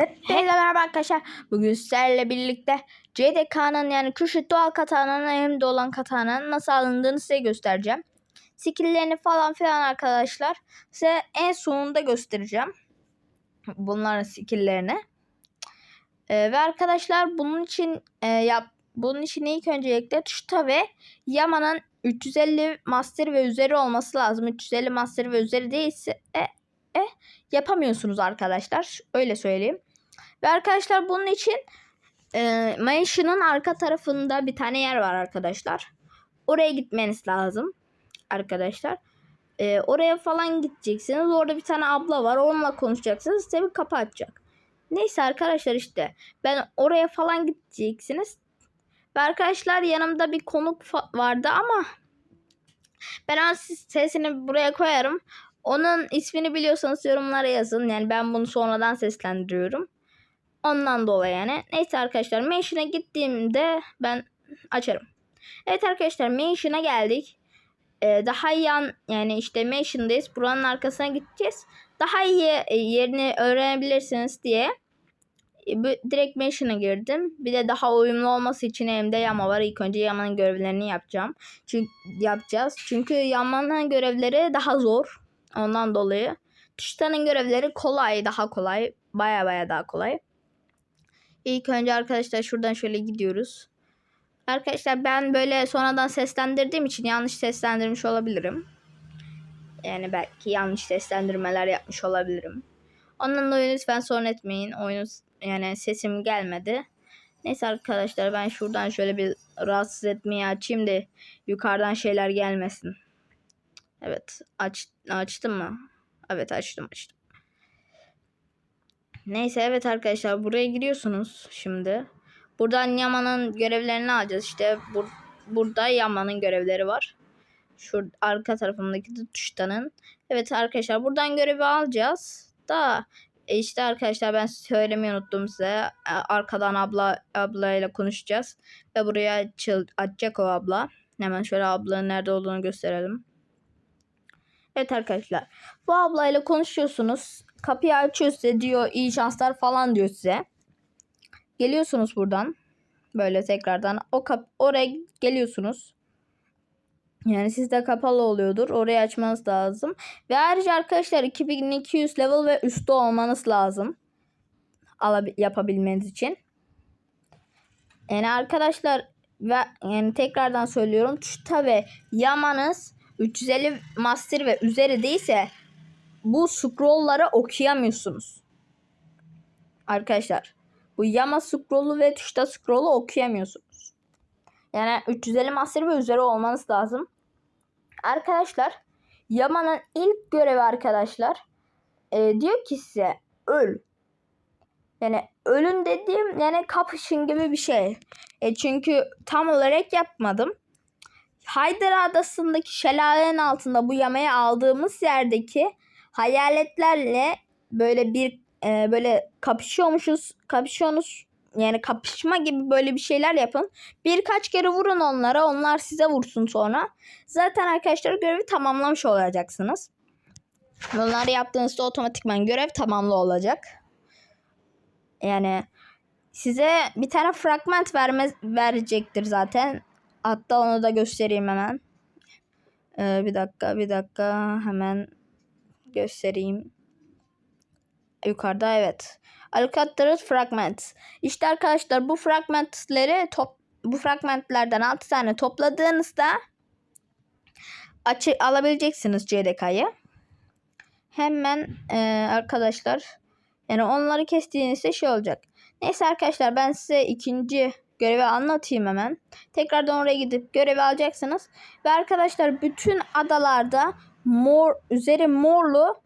Hepinize merhaba arkadaşlar. Bugün sizlerle birlikte CDK'nın yani Kürşat Doğal Katana'nın hem de olan Katana'nın nasıl alındığını size göstereceğim. Skill'lerini falan filan arkadaşlar size en sonunda göstereceğim. Bunların skill'lerini. Ee, ve arkadaşlar bunun için e, yap bunun için ilk öncelikle Tuşta ve Yama'nın 350 master ve üzeri olması lazım. 350 master ve üzeri değilse e, e, yapamıyorsunuz arkadaşlar. Öyle söyleyeyim. Ve arkadaşlar bunun için e, Mansion'ın arka tarafında bir tane yer var arkadaşlar. Oraya gitmeniz lazım arkadaşlar. E, oraya falan gideceksiniz. Orada bir tane abla var. Onunla konuşacaksınız. Size bir kapı açacak. Neyse arkadaşlar işte ben oraya falan gideceksiniz. Ve arkadaşlar yanımda bir konuk vardı ama ben sesini buraya koyarım. Onun ismini biliyorsanız yorumlara yazın. Yani ben bunu sonradan seslendiriyorum. Ondan dolayı yani. Neyse arkadaşlar Mansion'a gittiğimde ben açarım. Evet arkadaşlar Mansion'a geldik. Ee, daha yan yani işte Mansion'dayız. Buranın arkasına gideceğiz. Daha iyi e, yerini öğrenebilirsiniz diye e, direkt Mansion'a girdim. Bir de daha uyumlu olması için elimde Yama var. İlk önce Yama'nın görevlerini yapacağım. Çünkü yapacağız. Çünkü Yama'nın görevleri daha zor. Ondan dolayı. Tuştanın görevleri kolay. Daha kolay. Baya baya daha kolay. İlk önce arkadaşlar şuradan şöyle gidiyoruz. Arkadaşlar ben böyle sonradan seslendirdiğim için yanlış seslendirmiş olabilirim. Yani belki yanlış seslendirmeler yapmış olabilirim. Ondan dolayı lütfen sorun etmeyin. Oyunun yani sesim gelmedi. Neyse arkadaşlar ben şuradan şöyle bir rahatsız etmeyi açayım da yukarıdan şeyler gelmesin. Evet aç, açtım mı? Evet açtım açtım. Neyse evet arkadaşlar buraya giriyorsunuz şimdi. Buradan Yaman'ın görevlerini alacağız. İşte bur burada Yaman'ın görevleri var. Şu arka tarafındaki tuştanın. Evet arkadaşlar buradan görevi alacağız. Da e işte arkadaşlar ben söylemeyi unuttum size. E, Arkadan abla ablayla konuşacağız. Ve buraya açacak o abla. Hemen şöyle ablanın nerede olduğunu gösterelim. Evet arkadaşlar. Bu ablayla konuşuyorsunuz. Kapıyı açıyor size diyor iyi şanslar falan diyor size. Geliyorsunuz buradan. Böyle tekrardan o kap oraya geliyorsunuz. Yani sizde kapalı oluyordur. Orayı açmanız lazım. Ve ayrıca arkadaşlar 2200 level ve üstü olmanız lazım. Alabi- yapabilmeniz için. Yani arkadaşlar ve yani tekrardan söylüyorum. Çuta ve yamanız 350 master ve üzeri değilse bu scrollları okuyamıyorsunuz. Arkadaşlar bu yama scroll'u ve tuşta scroll'u okuyamıyorsunuz. Yani 350 master ve üzeri olmanız lazım. Arkadaşlar Yaman'ın ilk görevi arkadaşlar e, diyor ki size öl. Yani ölün dediğim yani kapışın gibi bir şey. E çünkü tam olarak yapmadım. Haydar Adası'ndaki şelalenin altında bu yamayı aldığımız yerdeki hayaletlerle böyle bir e, böyle kapışıyormuşuz. Kapışıyorsunuz. Yani kapışma gibi böyle bir şeyler yapın. Birkaç kere vurun onlara. Onlar size vursun sonra. Zaten arkadaşlar görevi tamamlamış olacaksınız. Bunları yaptığınızda otomatikman görev tamamlı olacak. Yani size bir tane fragment verme, verecektir zaten. Hatta onu da göstereyim hemen. Ee, bir dakika bir dakika hemen göstereyim. Yukarıda evet. Alcatraz Fragments. İşte arkadaşlar bu fragmentleri top bu fragmentlerden 6 tane topladığınızda açı alabileceksiniz CDK'yı. Hemen e, arkadaşlar yani onları kestiğinizde şey olacak. Neyse arkadaşlar ben size ikinci görevi anlatayım hemen. Tekrardan oraya gidip görevi alacaksınız. Ve arkadaşlar bütün adalarda mor üzeri morlu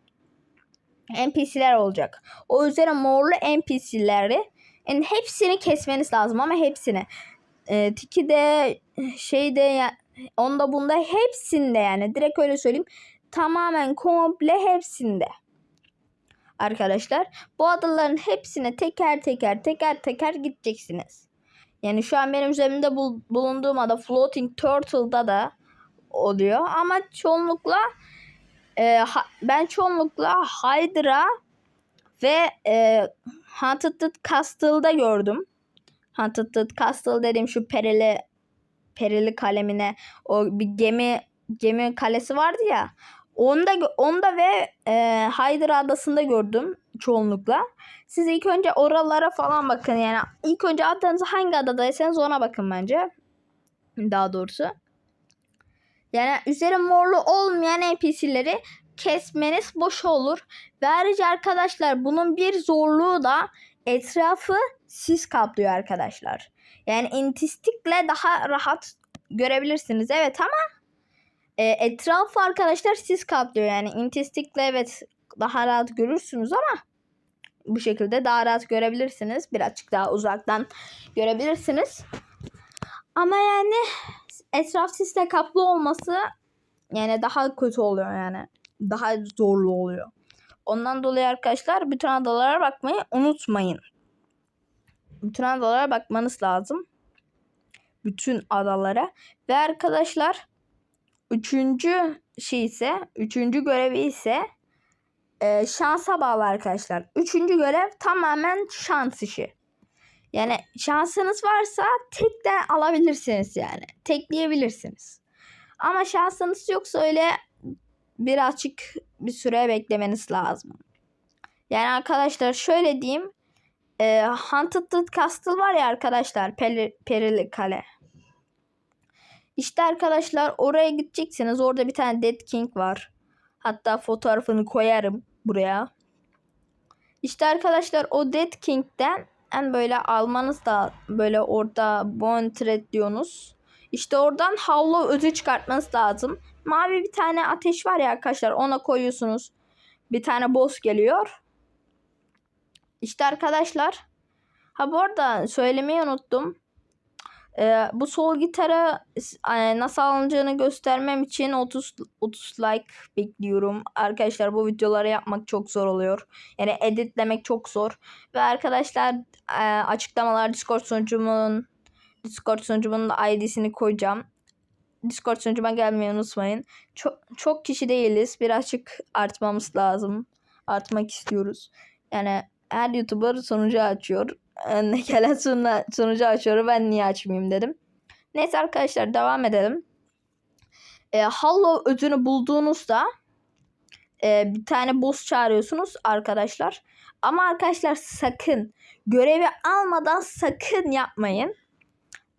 NPC'ler olacak. O üzeri morlu NPC'leri yani hepsini kesmeniz lazım ama hepsini. Ee, tiki de şeyde ya, onda bunda hepsinde yani direkt öyle söyleyeyim. Tamamen komple hepsinde. Arkadaşlar bu adaların hepsine teker teker teker teker gideceksiniz. Yani şu an benim üzerimde bul- bulunduğum ada Floating Turtle'da da oluyor ama çoğunlukla e, ha- ben çoğunlukla Hydra Ve e, Haunted Castle'da gördüm. Haunted Castle dediğim şu perili perili kalemine o bir gemi gemi kalesi vardı ya. Onda onda ve e, Hydra adasında gördüm çoğunlukla. Siz ilk önce oralara falan bakın yani ilk önce adınızı hangi adadaysanız ona bakın bence. Daha doğrusu. Yani üzeri morlu olmayan NPC'leri kesmeniz boş olur. Ve ayrıca arkadaşlar bunun bir zorluğu da etrafı sis kaplıyor arkadaşlar. Yani intistikle daha rahat görebilirsiniz. Evet ama e, etrafı arkadaşlar sis kaplıyor. Yani intistikle evet daha rahat görürsünüz ama bu şekilde daha rahat görebilirsiniz. Birazcık daha uzaktan görebilirsiniz. Ama yani etraf sisle kaplı olması yani daha kötü oluyor yani. Daha zorlu oluyor. Ondan dolayı arkadaşlar bütün adalara bakmayı unutmayın. Bütün adalara bakmanız lazım. Bütün adalara. Ve arkadaşlar üçüncü şey ise üçüncü görevi ise e, şansa bağlı arkadaşlar. Üçüncü görev tamamen şans işi. Yani şansınız varsa tek de alabilirsiniz yani. Tekleyebilirsiniz. Ama şansınız yoksa öyle birazcık bir süre beklemeniz lazım. Yani arkadaşlar şöyle diyeyim. E, Haunted Castle var ya arkadaşlar. Peri, Perili Kale. İşte arkadaşlar oraya gideceksiniz. Orada bir tane Dead King var. Hatta fotoğrafını koyarım buraya. İşte arkadaşlar o Dead King'den en böyle almanız da böyle orada Bone Thread diyorsunuz. İşte oradan Hollow özü çıkartmanız lazım. Mavi bir tane ateş var ya arkadaşlar ona koyuyorsunuz. Bir tane boss geliyor. İşte arkadaşlar. Ha bu arada söylemeyi unuttum. Ee, bu sol gitarı e, nasıl alınacağını göstermem için 30 30 like bekliyorum. Arkadaşlar bu videoları yapmak çok zor oluyor. Yani editlemek çok zor. Ve arkadaşlar e, açıklamalar Discord sunucumun Discord sunucumun ID'sini koyacağım. Discord sunucuma gelmeyi unutmayın. Çok, çok kişi değiliz. Birazcık artmamız lazım. Artmak istiyoruz. Yani her YouTuber sunucu açıyor. Ne gelen sunucu açıyor. Ben niye açmayayım dedim. Neyse arkadaşlar devam edelim. E, Hollow ödünü bulduğunuzda e, bir tane boss çağırıyorsunuz arkadaşlar. Ama arkadaşlar sakın görevi almadan sakın yapmayın.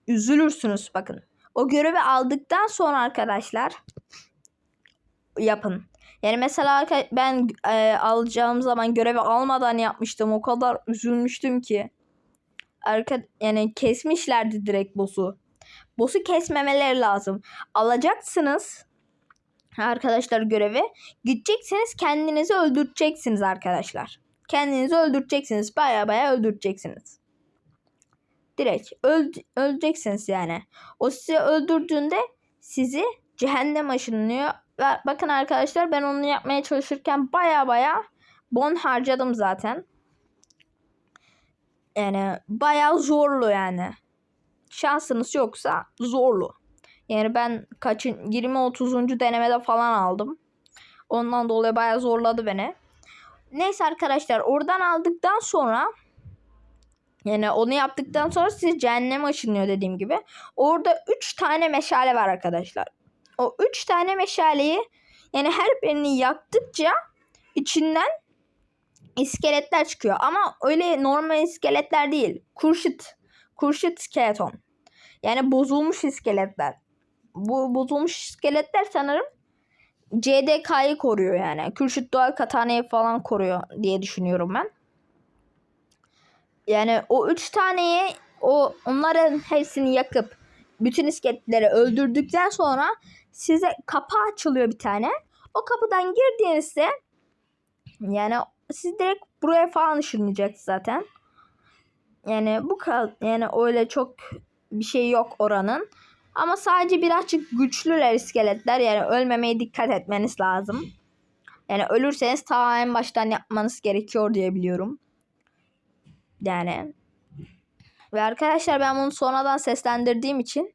Üzülürsünüz bakın. O görevi aldıktan sonra arkadaşlar yapın. Yani mesela ben e, alacağım zaman görevi almadan yapmıştım. O kadar üzülmüştüm ki. Arka, yani kesmişlerdi direkt boss'u. Boss'u kesmemeleri lazım. Alacaksınız arkadaşlar görevi. Gideceksiniz kendinizi öldüreceksiniz arkadaşlar. Kendinizi öldüreceksiniz. Baya baya öldüreceksiniz. Direkt öl öleceksiniz yani. O sizi öldürdüğünde sizi cehennem aşınlıyor. Ve bakın arkadaşlar ben onu yapmaya çalışırken baya baya bon harcadım zaten. Yani baya zorlu yani. Şansınız yoksa zorlu. Yani ben kaçın 20-30. denemede falan aldım. Ondan dolayı baya zorladı beni. Neyse arkadaşlar oradan aldıktan sonra yani onu yaptıktan sonra siz cehennem aşınıyor dediğim gibi. Orada 3 tane meşale var arkadaşlar. O 3 tane meşaleyi yani her birini yaktıkça içinden iskeletler çıkıyor. Ama öyle normal iskeletler değil. Kurşut. Kurşut skeleton. Yani bozulmuş iskeletler. Bu bozulmuş iskeletler sanırım CDK'yı koruyor yani. Kürşit Doğal Katane'yi falan koruyor diye düşünüyorum ben. Yani o üç taneyi o onların hepsini yakıp bütün iskeletleri öldürdükten sonra size kapı açılıyor bir tane. O kapıdan girdiğinizde yani siz direkt buraya falan ışınlayacaksınız zaten. Yani bu kal yani öyle çok bir şey yok oranın. Ama sadece birazcık güçlüler iskeletler. Yani ölmemeye dikkat etmeniz lazım. Yani ölürseniz ta en baştan yapmanız gerekiyor diye biliyorum. Yani. Ve arkadaşlar ben bunu sonradan seslendirdiğim için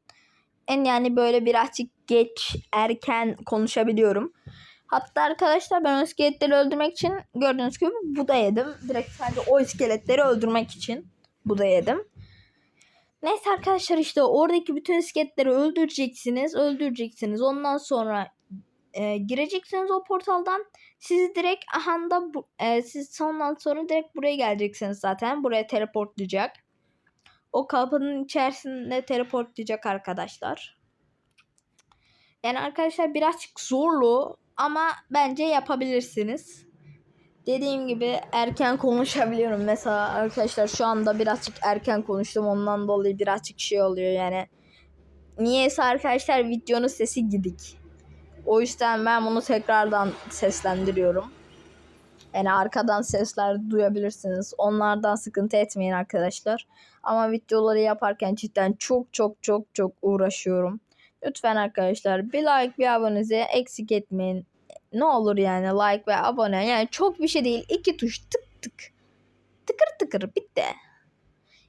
en yani böyle birazcık geç erken konuşabiliyorum. Hatta arkadaşlar ben o iskeletleri öldürmek için gördüğünüz gibi bu da yedim. Direkt sadece o iskeletleri öldürmek için bu da yedim. Neyse arkadaşlar işte oradaki bütün iskeletleri öldüreceksiniz. Öldüreceksiniz. Ondan sonra e, gireceksiniz o portaldan. Sizi direkt ahanda bu, e, siz ondan sonra direkt buraya geleceksiniz zaten. Buraya teleportlayacak. O kapının içerisinde teleportlayacak arkadaşlar. Yani arkadaşlar birazcık zorlu ama bence yapabilirsiniz. Dediğim gibi erken konuşabiliyorum. Mesela arkadaşlar şu anda birazcık erken konuştum. Ondan dolayı birazcık şey oluyor yani. Niyeyse arkadaşlar videonun sesi gidik. O yüzden ben bunu tekrardan seslendiriyorum. Yani arkadan sesler duyabilirsiniz. Onlardan sıkıntı etmeyin arkadaşlar. Ama videoları yaparken cidden çok çok çok çok uğraşıyorum. Lütfen arkadaşlar bir like bir abonenizi eksik etmeyin. Ne olur yani like ve abone. Yani çok bir şey değil. İki tuş tık tık. Tıkır tıkır bitti.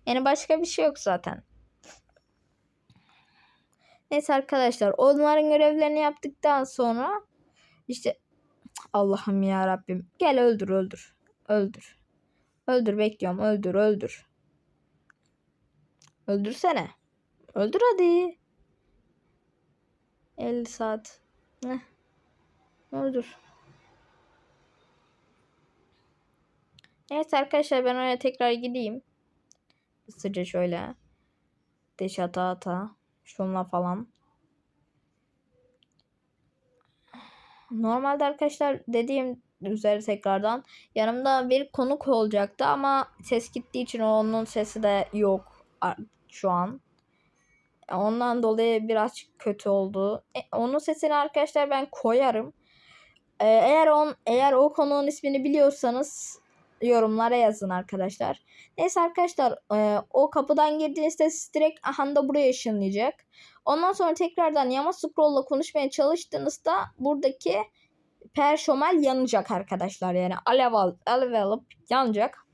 Yani başka bir şey yok zaten. Neyse arkadaşlar onların görevlerini yaptıktan sonra işte Allah'ım ya Rabbim gel öldür öldür. Öldür. Öldür bekliyorum öldür öldür. Öldürsene. Öldür hadi. 50 saat. Heh. Öldür. Evet arkadaşlar ben oraya tekrar gideyim. Hızlıca şöyle. Deş ata ata. Şunla falan. Normalde arkadaşlar dediğim üzere tekrardan yanımda bir konuk olacaktı ama ses gittiği için onun sesi de yok şu an. Ondan dolayı biraz kötü oldu. E, onun sesini arkadaşlar ben koyarım. E, eğer on eğer o konuğun ismini biliyorsanız yorumlara yazın arkadaşlar. Neyse arkadaşlar e, o kapıdan girdiğinizde siz direkt ahanda buraya ışınlayacak. Ondan sonra tekrardan Yama Scroll'la konuşmaya çalıştığınızda buradaki perşomel yanacak arkadaşlar. Yani alev, al, alev alıp yanacak.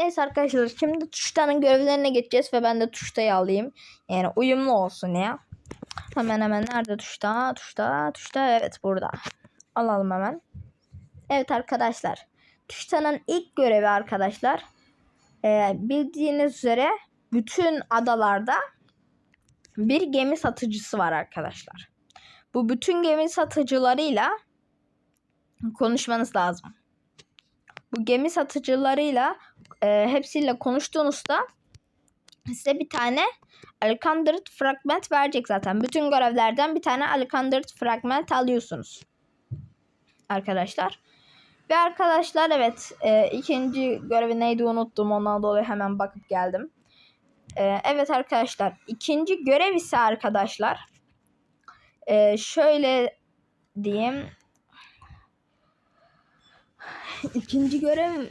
Neyse arkadaşlar şimdi tuştanın görevlerine geçeceğiz ve ben de tuştayı alayım. Yani uyumlu olsun ya. Hemen hemen nerede tuşta? Tuşta, tuşta evet burada. Alalım hemen. Evet arkadaşlar. Tuştanın ilk görevi arkadaşlar. E, bildiğiniz üzere bütün adalarda bir gemi satıcısı var arkadaşlar. Bu bütün gemi satıcılarıyla konuşmanız lazım. Bu gemi satıcılarıyla e, hepsiyle konuştuğunuzda size bir tane Alexander fragment verecek zaten. Bütün görevlerden bir tane Alexander fragment alıyorsunuz. Arkadaşlar. Ve arkadaşlar evet e, ikinci görevi neydi unuttum. Ondan dolayı hemen bakıp geldim. E, evet arkadaşlar ikinci görev ise arkadaşlar e, şöyle diyeyim. İkinci görev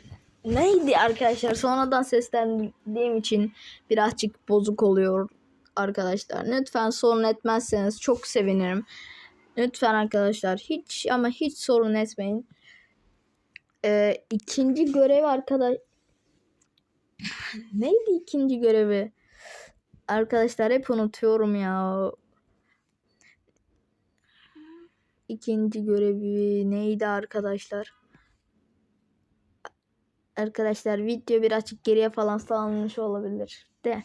neydi arkadaşlar? Sonradan seslendiğim için birazcık bozuk oluyor arkadaşlar. Lütfen sorun etmezseniz çok sevinirim. Lütfen arkadaşlar hiç ama hiç sorun etmeyin. Ee, ikinci görev arkadaş neydi ikinci görevi? Arkadaşlar hep unutuyorum ya. İkinci görevi neydi arkadaşlar? Arkadaşlar video birazcık geriye falan salınmış olabilir de.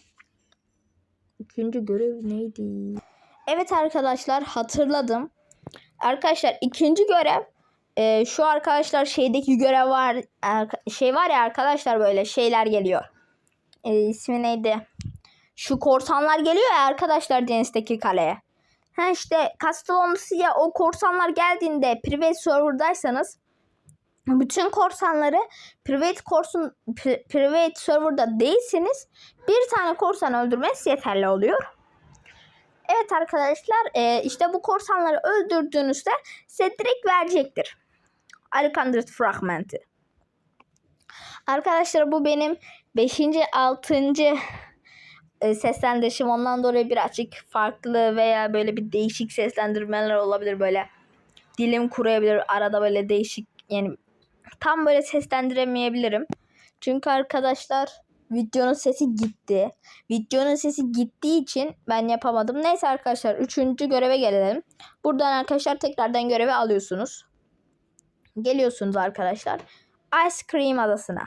İkinci görev neydi? Evet arkadaşlar hatırladım. Arkadaşlar ikinci görev e, şu arkadaşlar şeydeki görev var şey var ya arkadaşlar böyle şeyler geliyor. E, ismi neydi? Şu korsanlar geliyor ya arkadaşlar denizdeki kaleye. Ha işte Castelomsia o korsanlar geldiğinde private serverdaysanız bütün korsanları private korsun private serverda değilseniz bir tane korsan öldürmeniz yeterli oluyor. Evet arkadaşlar e, işte bu korsanları öldürdüğünüzde size direkt verecektir. Alexander fragmenti. Arkadaşlar bu benim 5. 6. E, seslendirişim ondan dolayı birazcık farklı veya böyle bir değişik seslendirmeler olabilir böyle. Dilim kuruyabilir arada böyle değişik yani tam böyle seslendiremeyebilirim. Çünkü arkadaşlar videonun sesi gitti. Videonun sesi gittiği için ben yapamadım. Neyse arkadaşlar üçüncü göreve gelelim. Buradan arkadaşlar tekrardan görevi alıyorsunuz. Geliyorsunuz arkadaşlar. Ice Cream adasına.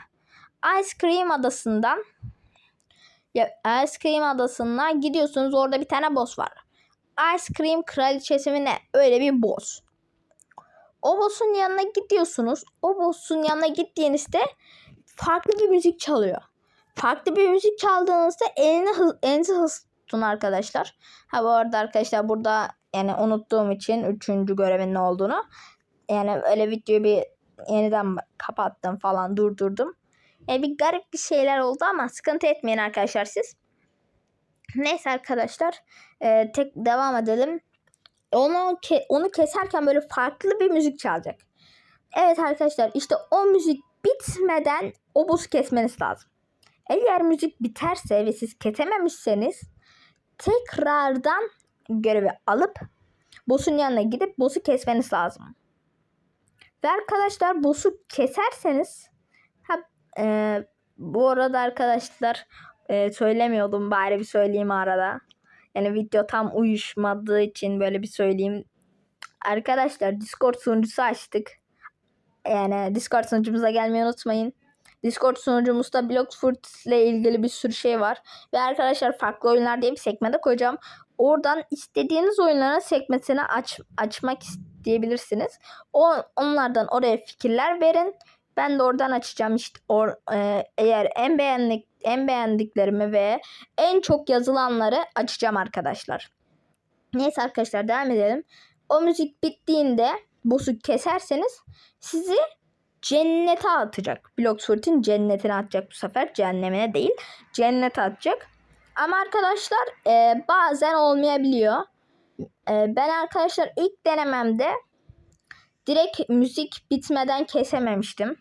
Ice Cream adasından ya Ice Cream adasına gidiyorsunuz. Orada bir tane boss var. Ice Cream kraliçesi mi ne? Öyle bir boss. O boss'un yanına gidiyorsunuz. O boss'un yanına gittiğinizde farklı bir müzik çalıyor. Farklı bir müzik çaldığınızda elini hız, elinizi hız tutun arkadaşlar. Ha bu arada arkadaşlar burada yani unuttuğum için üçüncü görevin ne olduğunu yani öyle videoyu bir yeniden kapattım falan durdurdum. Yani bir garip bir şeyler oldu ama sıkıntı etmeyin arkadaşlar siz. Neyse arkadaşlar e, tek devam edelim. Onu ke- onu keserken böyle farklı bir müzik çalacak. Evet arkadaşlar işte o müzik bitmeden o boss'u kesmeniz lazım. Eğer müzik biterse ve siz kesememişseniz tekrardan görevi alıp boss'un yanına gidip boss'u kesmeniz lazım. Ve arkadaşlar boss'u keserseniz ha, e, bu arada arkadaşlar e, söylemiyordum bari bir söyleyeyim arada. Yani video tam uyuşmadığı için böyle bir söyleyeyim. Arkadaşlar Discord sunucusu açtık. Yani Discord sunucumuza gelmeyi unutmayın. Discord sunucumuzda Bloxfurt ile ilgili bir sürü şey var. Ve arkadaşlar farklı oyunlar diye bir sekmede koyacağım. Oradan istediğiniz oyunların sekmesini aç, açmak isteyebilirsiniz. O, onlardan oraya fikirler verin. Ben de oradan açacağım işte or, e, eğer en beğendik en beğendiklerimi ve en çok yazılanları açacağım arkadaşlar. Neyse arkadaşlar devam edelim. O müzik bittiğinde boss'u keserseniz sizi cennete atacak. Bloxfurt'un cennetine atacak bu sefer. Cehennemine değil. Cennete atacak. Ama arkadaşlar e, bazen olmayabiliyor. E, ben arkadaşlar ilk denememde direkt müzik bitmeden kesememiştim.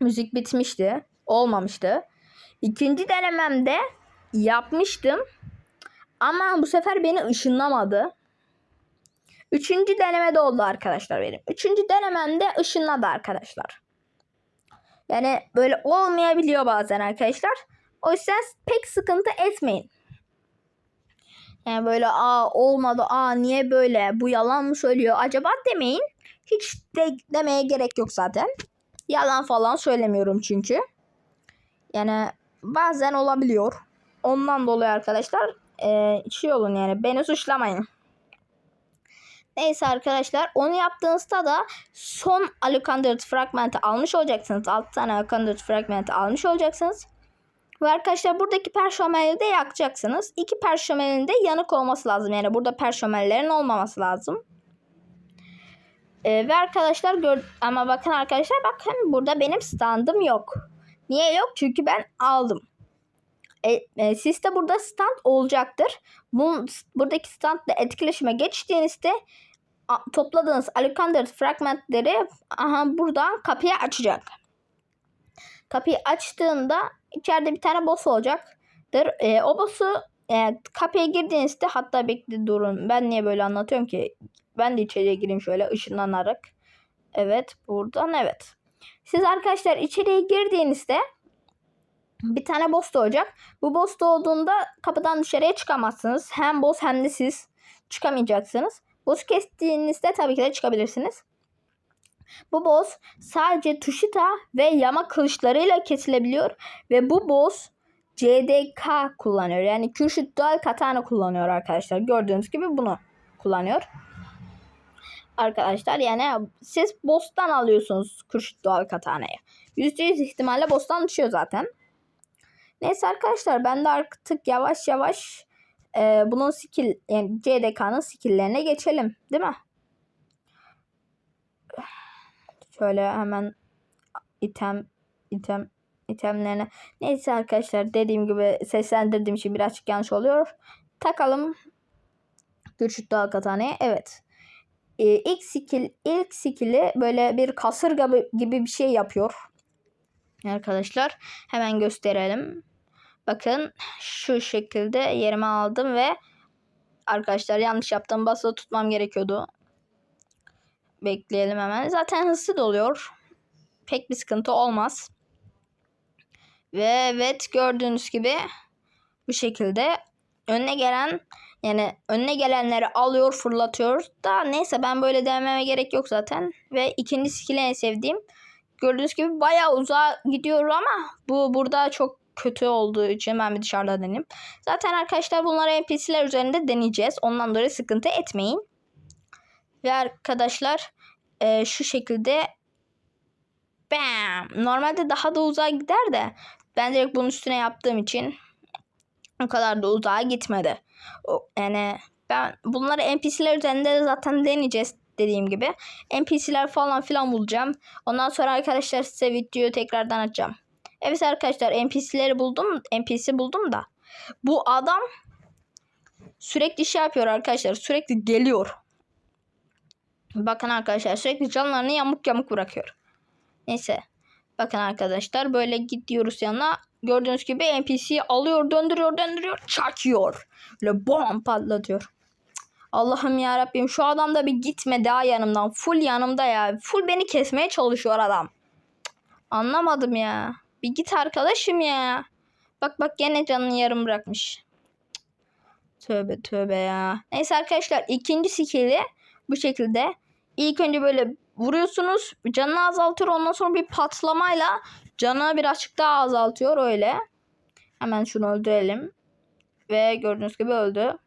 Müzik bitmişti. Olmamıştı. İkinci denememde yapmıştım. Ama bu sefer beni ışınlamadı. Üçüncü denemede oldu arkadaşlar benim. Üçüncü denememde ışınladı arkadaşlar. Yani böyle olmayabiliyor bazen arkadaşlar. O yüzden pek sıkıntı etmeyin. Yani böyle aa olmadı aa niye böyle bu yalan mı söylüyor acaba demeyin. Hiç de demeye gerek yok zaten. Yalan falan söylemiyorum çünkü. Yani bazen olabiliyor. Ondan dolayı arkadaşlar e, şey olun yani beni suçlamayın. Neyse arkadaşlar onu yaptığınızda da son Alucarded fragmenti almış olacaksınız. 6 tane Alucarded fragmenti almış olacaksınız. Ve arkadaşlar buradaki perşomeli de yakacaksınız. İki perşomelin de yanık olması lazım. Yani burada perşomellerin olmaması lazım. Ee, ve arkadaşlar gör ama bakın arkadaşlar bakın burada benim standım yok. Niye yok? Çünkü ben aldım. E, e, sizde burada stand olacaktır. Bu, buradaki standla etkileşime geçtiğinizde a, topladığınız Alucarded fragmentleri aha, buradan kapıyı açacak. Kapıyı açtığında içeride bir tane boss olacaktır. E, o boss'u e, kapıya girdiğinizde hatta bekle durun. Ben niye böyle anlatıyorum ki? Ben de içeriye gireyim şöyle ışınlanarak. Evet buradan evet. Siz arkadaşlar içeriye girdiğinizde bir tane boss doğacak. Bu boss doğduğunda kapıdan dışarıya çıkamazsınız. Hem boss hem de siz çıkamayacaksınız. Boss kestiğinizde tabii ki de çıkabilirsiniz. Bu boss sadece Tushita ve Yama kılıçlarıyla kesilebiliyor. Ve bu boss CDK kullanıyor. Yani Kürşit Dual Katana kullanıyor arkadaşlar. Gördüğünüz gibi bunu kullanıyor. Arkadaşlar yani siz boss'tan alıyorsunuz Kürşit Dual Katana'yı. %100 ihtimalle boss'tan düşüyor zaten. Neyse arkadaşlar ben de artık yavaş yavaş e, bunun skill yani CDK'nın skill'lerine geçelim. Değil mi? Şöyle hemen item item itemlerine. Neyse arkadaşlar dediğim gibi seslendirdiğim için birazcık yanlış oluyor. Takalım. Güçlü dağ kataneye. Evet. Ee, ilk skill ilk skill'i böyle bir kasırga gibi bir şey yapıyor. Arkadaşlar hemen gösterelim. Bakın şu şekilde yerime aldım ve arkadaşlar yanlış yaptım. Basılı tutmam gerekiyordu. Bekleyelim hemen. Zaten hızlı doluyor. Pek bir sıkıntı olmaz. Ve evet gördüğünüz gibi bu şekilde önüne gelen yani önüne gelenleri alıyor fırlatıyor da neyse ben böyle dememe gerek yok zaten. Ve ikinci skill'i en sevdiğim. Gördüğünüz gibi bayağı uzağa gidiyor ama bu burada çok kötü olduğu için ben bir dışarıda deneyim. Zaten arkadaşlar bunları NPC'ler üzerinde deneyeceğiz. Ondan dolayı sıkıntı etmeyin. Ve arkadaşlar e, şu şekilde bam. Normalde daha da uzağa gider de ben direkt bunun üstüne yaptığım için o kadar da uzağa gitmedi. Yani ben bunları NPC'ler üzerinde de zaten deneyeceğiz dediğim gibi. NPC'ler falan filan bulacağım. Ondan sonra arkadaşlar size videoyu tekrardan açacağım. Evet arkadaşlar NPC'leri buldum. NPC buldum da. Bu adam sürekli şey yapıyor arkadaşlar. Sürekli geliyor. Bakın arkadaşlar sürekli canlarını yamuk yamuk bırakıyor. Neyse. Bakın arkadaşlar böyle gidiyoruz yanına. Gördüğünüz gibi NPC'yi alıyor, döndürüyor, döndürüyor, çakıyor. Böyle bom patlatıyor. Allah'ım ya Rabbim şu adam da bir gitme daha yanımdan. Full yanımda ya. Full beni kesmeye çalışıyor adam. Anlamadım ya. Bir git arkadaşım ya. Bak bak gene canını yarım bırakmış. Tövbe tövbe ya. Neyse arkadaşlar ikinci skill'i bu şekilde. İlk önce böyle vuruyorsunuz. Canını azaltıyor. Ondan sonra bir patlamayla canını birazcık daha azaltıyor öyle. Hemen şunu öldürelim. Ve gördüğünüz gibi öldü.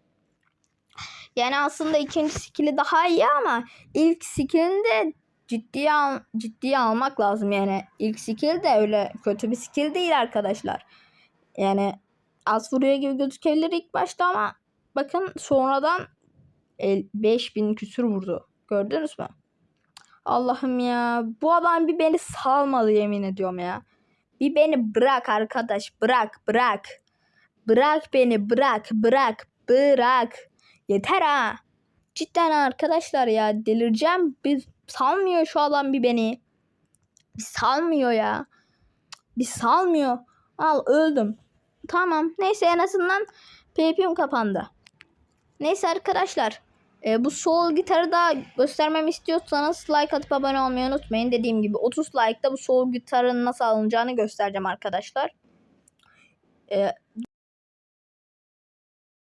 Yani aslında ikinci skill'i daha iyi ama ilk skill'ini de ciddiye, al ciddiye almak lazım. Yani ilk skill de öyle kötü bir skill değil arkadaşlar. Yani az vuruyor gibi gözükebilir ilk başta ama bakın sonradan 5000 küsür vurdu. Gördünüz mü? Allah'ım ya. Bu adam bir beni salmadı yemin ediyorum ya. Bir beni bırak arkadaş. Bırak bırak. Bırak beni bırak bırak bırak. Yeter ha. Cidden arkadaşlar ya delireceğim. Bir salmıyor şu adam bir beni. Bir salmıyor ya. Bir salmıyor. Al öldüm. Tamam. Neyse en azından PvP'm kapandı. Neyse arkadaşlar. E, bu sol gitarı da göstermemi istiyorsanız like atıp abone olmayı unutmayın. Dediğim gibi 30 like'da bu sol gitarın nasıl alınacağını göstereceğim arkadaşlar. E,